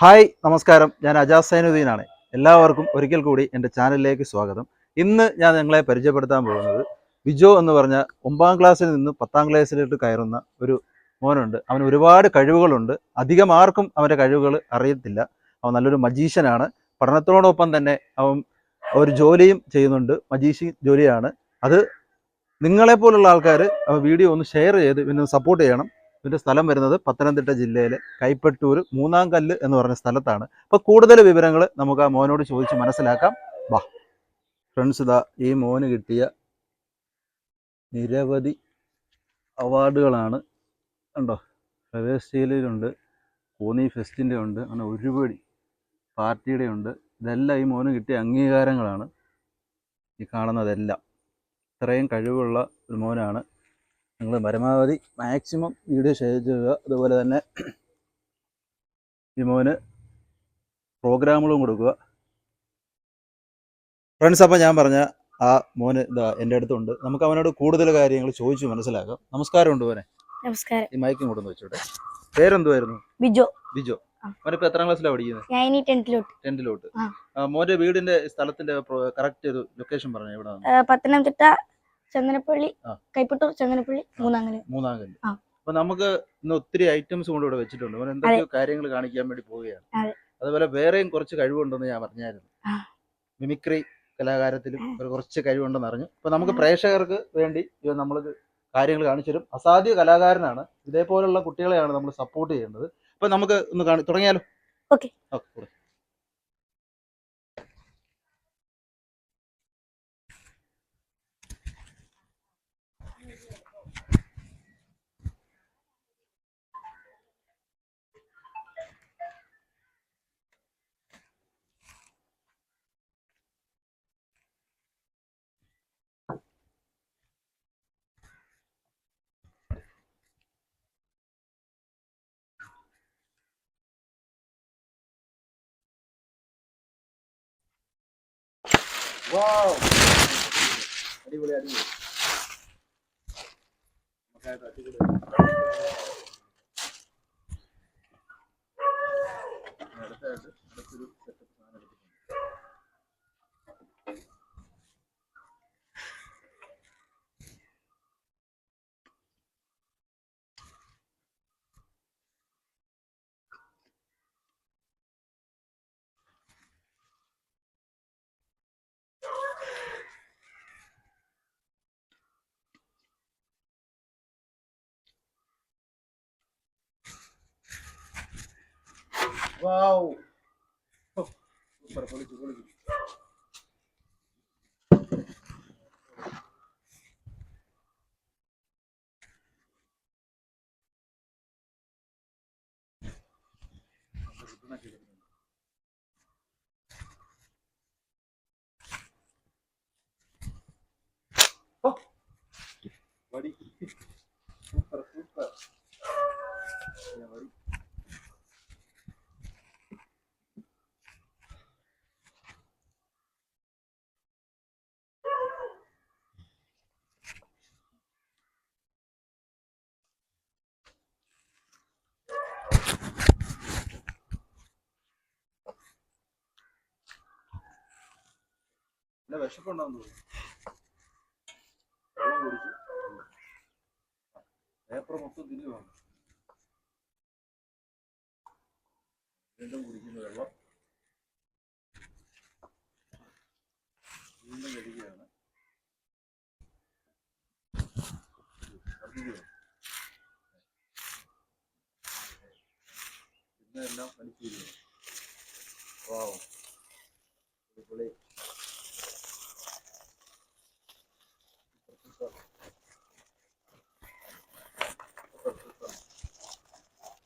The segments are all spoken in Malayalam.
ഹായ് നമസ്കാരം. ഞാൻ അജാസ് സൈനുദ്ദീനാണ്. എല്ലാവർക്കും ഒരിക്കൽ കൂടി എന്റെ ചാനലിലേക്ക് സ്വാഗതം. ഇന്ന് ഞാൻ നിങ്ങളെ പരിചയപ്പെടുത്താൻ പോകുന്നത് വിജോ എന്ന് പറഞ്ഞ ഒമ്പതാം ക്ലാസ്സിൽ നിന്ന് പത്താം ക്ലാസ്സിലോട്ട് കയറുന്ന ഒരു മോനുണ്ട്. അവന് ഒരുപാട് കഴിവുകളുണ്ട്. അധികം ആർക്കും അവന്റെ കഴിവുകൾ അറിയത്തില്ല. അവൻ നല്ലൊരു മജീഷ്യനാണ്. പഠനത്തോടൊപ്പം തന്നെ അവൻ ഒരു ജോലിയും ചെയ്യുന്നുണ്ട്. മജീഷ്യൻ ജോലിയാണ്. അത് നിങ്ങളെപ്പോലുള്ള ആൾക്കാർ വീഡിയോ ഒന്ന് ഷെയർ ചെയ്ത് പിന്നെ സപ്പോർട്ട് ചെയ്യണം. ഇതിന്റെ സ്ഥലം വരുന്നത് പത്തനംതിട്ട ജില്ലയിലെ കൈപ്പറ്റൂർ മൂന്നാം കല്ല് എന്ന് പറഞ്ഞ സ്ഥലത്താണ്. അപ്പോൾ കൂടുതൽ വിവരങ്ങൾ നമുക്ക് ആ മോനോട് ചോദിച്ച് മനസ്സിലാക്കാം. വാ. ഫ്രണ്ട്സ് ഇതാ ഈ മോന് കിട്ടിയ നിരവധി അവാർഡുകളാണ്. ഉണ്ടോ പ്രവേശയിലുണ്ട് കോന്നി ഫെസ്റ്റിന്റെ ഉണ്ട് അങ്ങനെ ഒരുപടി പാർട്ടിയുടെ ഉണ്ട്. ഇതെല്ലാം ഈ മോന് കിട്ടിയ അംഗീകാരങ്ങളാണ്. ഈ കാണുന്നതെല്ലാം. ഇത്രയും കഴിവുള്ള ഒരു മോനാണ്. നിങ്ങൾ പരമാവധി മാക്സിമം വീഡിയോ ഷെയർ ചെയ്യുക. അതുപോലെ തന്നെ വിമോന് മോന് പ്രോഗ്രാമുകളും കൊടുക്കുക. ഫ്രണ്ട്സ് അപ്പം ഞാൻ പറഞ്ഞ ആ മോന് ഇതാ എന്റെ അടുത്തുണ്ട്. നമുക്ക് അവനോട് കൂടുതൽ കാര്യങ്ങൾ ചോദിച്ചു മനസ്സിലാക്കാം. നമസ്കാരം ഉണ്ട് മോനെ. നമസ്കാരം. ഈ മയക്കും കൊണ്ടു വെച്ചോട്ടെ. പേരെന്തുവായിരുന്നു? ബിജോ. ബിജോ. ആ. മോനിപ്പോൾ എത്രാം ക്ലാസ്സിലാണ് പഠിക്കുന്നത് ടെൻത്തിലോട്ട്. മോന്റെ വീടിന്റെ സ്ഥലത്തിന്റെ കറക്റ്റ് ഒരു ലൊക്കേഷൻ പറഞ്ഞു എവിടെ പത്തനംതിട്ട ചന്ദനപ്പള്ളി ആ. കൈപ്പട്ടൂർ ചന്ദനപ്പള്ളി മൂന്നാങ്കൽ മൂന്നാങ്കൽ അപ്പൊ നമുക്ക് ഇന്ന് ഒത്തിരി ഐറ്റംസ് കൊണ്ട് ഇവിടെ വെച്ചിട്ടുണ്ട്. അവൻ എന്തൊക്കെയോ കാര്യങ്ങൾ കാണിക്കാൻ വേണ്ടി പോവുകയാണ്. അതെ. അതുപോലെ വേറെയും കുറച്ച് കഴിവുണ്ടെന്ന് ഞാൻ പറഞ്ഞായിരുന്നു. മിമിക്രി കലാകാരത്തിലും ഒരു കുറച്ച് കഴിവുണ്ടെന്ന് അറിഞ്ഞു. അപ്പൊ നമുക്ക് പ്രേക്ഷകർക്ക് വേണ്ടി ഇവൻ നമ്മൾ കാര്യങ്ങൾ കാണിച്ചു തരും. അസാധ്യ കലാകാരനാണ്. ഇതേപോലുള്ള കുട്ടികളെയാണ് നമ്മൾ സപ്പോർട്ട് ചെയ്യേണ്ടത്. അപ്പൊ നമുക്ക് ഒന്ന് കാണി തുടങ്ങിയാലോ? ഓക്കെ ഓക്കെ അടിപൊളി അടിപൊളി. Wow. Oh, para por aqui, por aqui. Thank you. വിശപ്പുണ്ടാന്ന് തോന്നുന്നു വെള്ളം കുടിച്ചു പേപ്പർ മൊത്തം തിരിവാണ് വീണ്ടും കുടിക്കുന്ന വെള്ളം വീണ്ടും കഴിക്കുകയാണ്. ഇന്നെല്ലാം എല്ലാം wow.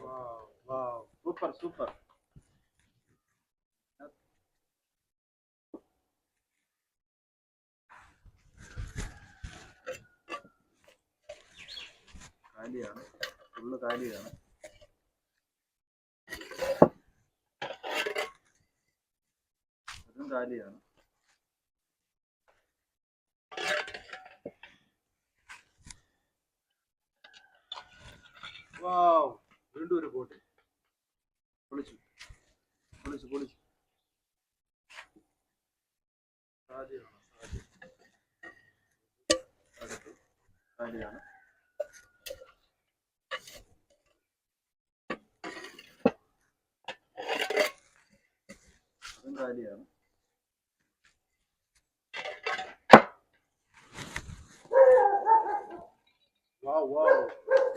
uau wow, super, super. കാലിയാണ് ഫുള്ള് കാലിയാണ് അതും കാലിയാണ് വാവ്. വീണ്ടും ഒരു പോട്ട്. പൊളിച്ചു. പൊളിച്ചു പൊളിച്ചു. കാലിയാണ് കാലിയാണ് വാവ്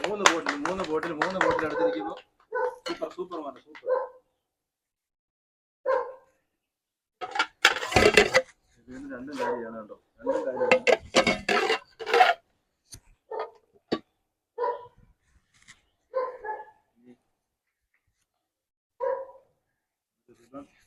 മൂന്ന് ബോട്ടിൽ മൂന്ന് ബോട്ടിൽ മൂന്ന് ബോട്ടിൽ എടുത്തിരിക്കുന്നു. സൂപ്പർ സൂപ്പർ ആണ് സൂപ്പർ രണ്ടും കാര്യമാണ് കേട്ടോ. രണ്ടും കാര്യമാണ്. Thank എവിടെ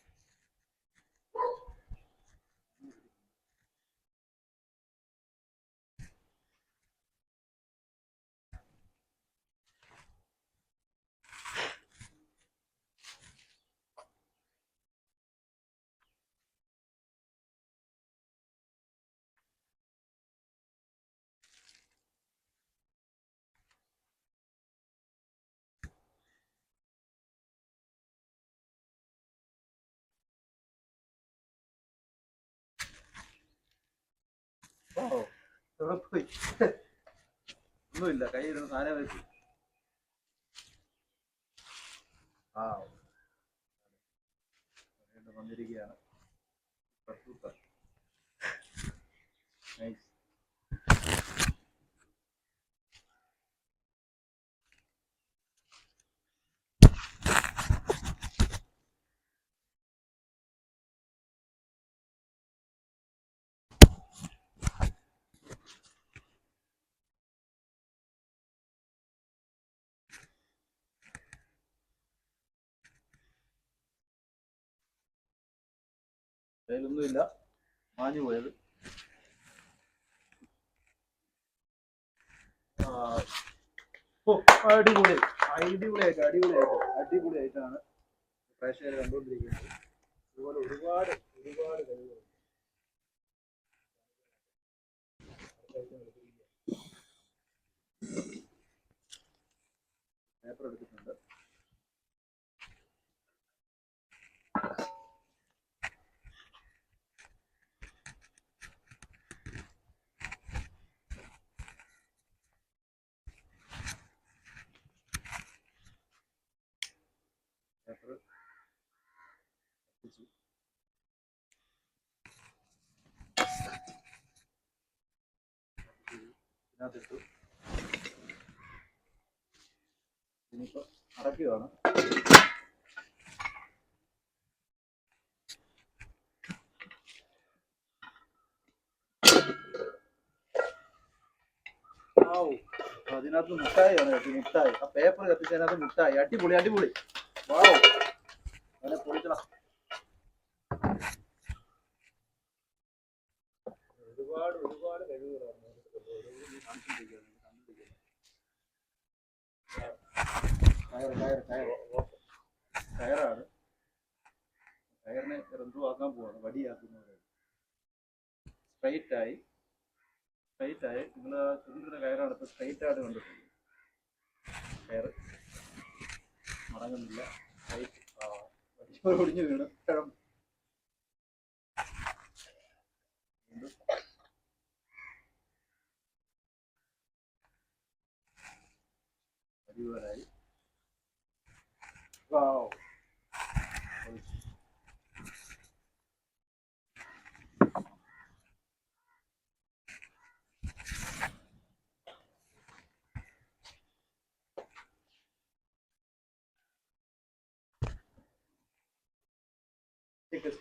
പോയി ഒന്നുമില്ല കയ്യിരുന്ന സാധനം വെച്ചു. ആ വന്നിരിക്കുകയാണ്. സൂപ്പർ നൈസ് കയ്യിലൊന്നുമില്ല. മാഞ്ഞു പോയത്. അടിപൊളി. അടിപൊളിയായിട്ട് അടിപൊളിയായിട്ട് അടിപൊളിയായിട്ടാണ് പ്രേക്ഷകർ കണ്ടുകൊണ്ടിരിക്കുന്നത്. അതുപോലെ ഒരുപാട് ഒരുപാട് കഴിവുകൾ പേപ്പർ എടുത്തിട്ടുണ്ട് പേപ്പർ ഒട്ടിച്ചു ഇതിനകത്തിട്ടു ഇനിയിപ്പോ അടയ്ക്കുകയാണ്. അതിനകത്ത് മുട്ടായിയാണ് മുട്ടായി ആ പേപ്പർ കത്തിച്ചതിനകത്ത് മുട്ടായി അടിപൊളി അടിപൊളി വാവ് അങ്ങനെ പൊളിച്ചടാ ഒരുപാട് ഒരുപാട് കഴിവുകളാണ് കയർ കയർ കയർ കയറാണ് കയറിനെ എന്തോ ആക്കാൻ പോവാണ് വടിയാക്കുന്നത് സ്ട്രൈറ്റ് ആയി സ്ട്രൈറ്റ് ആയി നിങ്ങൾ ചുരുങ്ങുന്ന കയറാണ് ഇപ്പൊ സ്ട്രൈറ്റ് ആയിട്ട് കണ്ടിട്ടുണ്ട്. കയർ മടങ്ങുന്നില്ല. ഒടിഞ്ഞു വീണ്. കിഴം അടിപൊളിയായി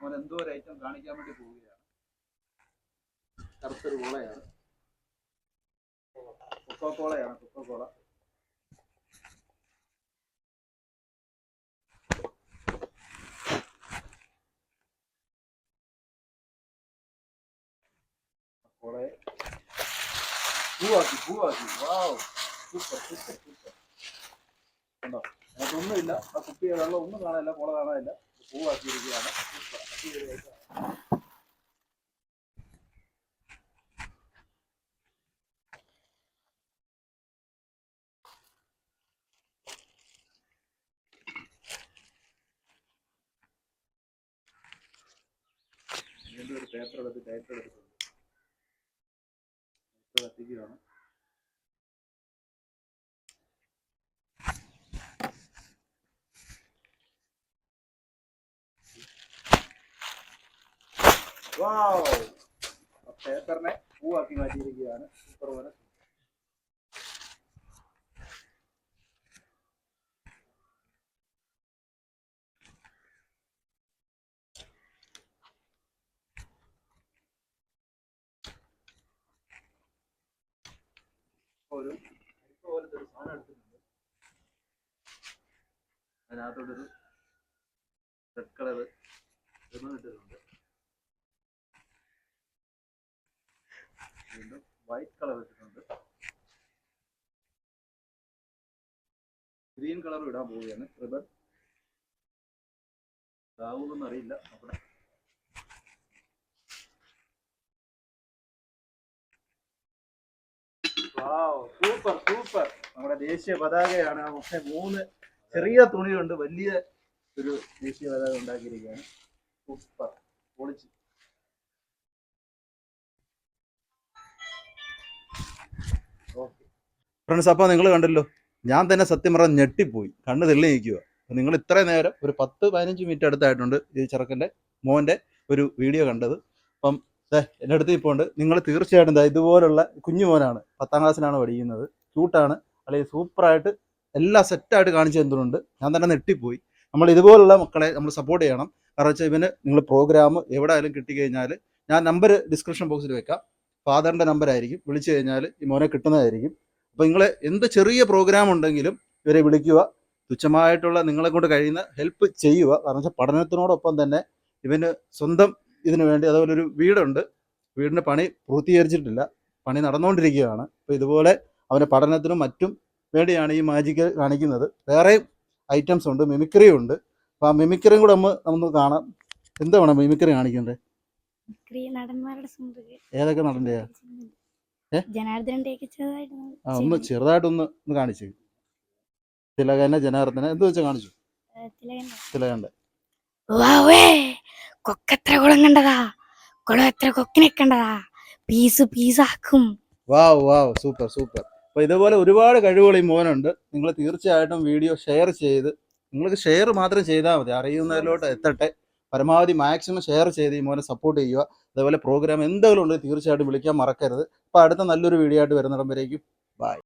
മോൻ എന്തോ ഒരു ഐറ്റം കാണിക്കാൻ വേണ്ടി പോവുകയാണ്. കറുത്തൊരു കോളയാണ്. കൊക്കോ കോളയാണ് കൊക്കോ കോള കോളയെ പൂവാക്കി പൂവാക്കി വാവ്. സൂപ്പർ കണ്ടോ? അതിനകത്തൊന്നുമില്ല ആ കുപ്പിയെ വെള്ളം ഒന്നും കാണാനില്ല കോള കാണാനില്ല. പൂവാക്കിയിരിക്കുകയാണ്. വീണ്ടും ഒരു പേപ്പർ എടുത്ത് ടൈപ്പ് എടുത്തിട്ടുണ്ട് ഇത് കത്തിക്കുകയാണ് വാവ് ആ പേപ്പറിനെ പൂവാക്കി മാറ്റിയിരിക്കുകയാണ്. സൂപ്പർ പോലെ. ഒരു അതിനകത്തോട്ടൊരു റെഡ് കളർ ഇട്ടിട്ടുണ്ട് വീണ്ടും വൈറ്റ് കളർ ഇട്ടിട്ടുണ്ട്. ഗ്രീൻ കളർ ഇടാൻ പോവുകയാണ്. റിബൺ ഇതാവുമെന്ന് അറിയില്ല. അവിടെ സൂപ്പർ സൂപ്പർ നമ്മുടെ ദേശീയ പതാകയാണ്. പക്ഷെ മൂന്ന് ചെറിയ തുണി കൊണ്ട് വലിയ ഒരു ദേശീയ പതാക ഉണ്ടാക്കിയിരിക്കുകയാണ്. സൂപ്പർ പൊളിച്ച്. ഫ്രണ്ട്സ് അപ്പോൾ നിങ്ങൾ കണ്ടല്ലോ ഞാൻ തന്നെ സത്യം പറഞ്ഞാൽ ഞെട്ടിപ്പോയി. കണ്ണ് തെള്ളി നിൽക്കുക നിങ്ങൾ ഇത്രയും നേരം ഒരു പത്ത് പതിനഞ്ച് മിനിറ്റ് അടുത്തായിട്ടുണ്ട് ഈ ചെറുക്കന്റെ മോന്റെ ഒരു വീഡിയോ കണ്ടത്. അപ്പം എന്റെ അടുത്ത് ഇപ്പോൾ ഉണ്ട്. നിങ്ങൾ തീർച്ചയായിട്ടും ഇതാ ഇതുപോലുള്ള കുഞ്ഞു മോനാണ് പത്താം ക്ലാസ്സിലാണ് പഠിക്കുന്നത്. ക്യൂട്ടാണ് അല്ലെങ്കിൽ സൂപ്പറായിട്ട് എല്ലാം സെറ്റായിട്ട് കാണിച്ചു തന്നിട്ടുണ്ട്. ഞാൻ തന്നെ നെട്ടിപ്പോയി നമ്മൾ ഇതുപോലുള്ള മക്കളെ നമ്മൾ സപ്പോർട്ട് ചെയ്യണം. കാരണം വെച്ചാൽ ഇവന് നിങ്ങൾ പ്രോഗ്രാം എവിടെ ആയാലും കിട്ടിക്കഴിഞ്ഞാൽ ഞാൻ നമ്പർ ഡിസ്ക്രിപ്ഷൻ ബോക്സിൽ വെക്കാം. ഫാദറിന്റെ നമ്പർ ആയിരിക്കും. വിളിച്ചു കഴിഞ്ഞാൽ ഈ മോനെ കിട്ടുന്നതായിരിക്കും. അപ്പോൾ നിങ്ങൾ എന്ത് ചെറിയ പ്രോഗ്രാം ഉണ്ടെങ്കിലും ഇവരെ വിളിക്കുക. തുച്ഛമായിട്ടുള്ള നിങ്ങളെ കൊണ്ട് കഴിയുന്ന ഹെൽപ്പ് ചെയ്യുക. കാരണം വെച്ചാൽ പഠനത്തിനോടൊപ്പം തന്നെ ഇവന് സ്വന്തം ഇതിനു വേണ്ടി അതുപോലെ ഒരു വീടുണ്ട്. വീടിന്റെ പണി പൂർത്തീകരിച്ചിട്ടില്ല. പണി നടന്നുകൊണ്ടിരിക്കുകയാണ് അപ്പോൾ ഇതുപോലെ അവന്റെ പഠനത്തിനും മറ്റും വേണ്ടിയാണ് ഈ മാജിക്ക് കാണിക്കുന്നത്. വേറെയും ഐറ്റംസ് ഉണ്ട്. മിമിക്രി ഉണ്ട്. അപ്പോൾ ആ മിമിക്രിയും കൂടെ നമ്മൾ നമുക്ക് കാണാം. എന്താണ് മിമിക്രി കാണിക്കേണ്ടത് ഏതൊക്കെ ചെറുതായിട്ട് ആ ഒന്ന് ചെറുതായിട്ടൊന്ന് ഒന്ന് കാണിച്ചു. തിലകനെ ജനാർദ്ദനെ എന്ത് വെച്ചാൽ കാണിച്ചു? തിലകന്റെ. കൊക്കെത്ര കുളം കണ്ടതാ? കുളം എത്ര കൊക്കിനെ കണ്ടതാ? Piece പീസാക്കും. Wow wow super super. അപ്പൊ ഇതുപോലെ ഒരുപാട് കഴിവുകൾ ഈ മോനുണ്ട്. നിങ്ങൾ തീർച്ചയായിട്ടും വീഡിയോ ഷെയർ ചെയ്ത് നിങ്ങൾക്ക് ഷെയർ മാത്രം ചെയ്താൽ മതി. അറിയുന്നതിലോട്ട് എത്തട്ടെ. പരമാവധി മാക്സിമം ഷെയർ ചെയ്ത് ഈ മോനെ സപ്പോർട്ട് ചെയ്യുക. അതേപോലെ പ്രോഗ്രാം എന്തെങ്കിലും ഉണ്ടെങ്കിൽ തീർച്ചയായിട്ടും വിളിക്കാൻ മറക്കരുത്. അപ്പോൾ അടുത്ത നല്ലൊരു വീഡിയോ ആയിട്ട് വരുന്നിടം വരേക്കും. ബൈ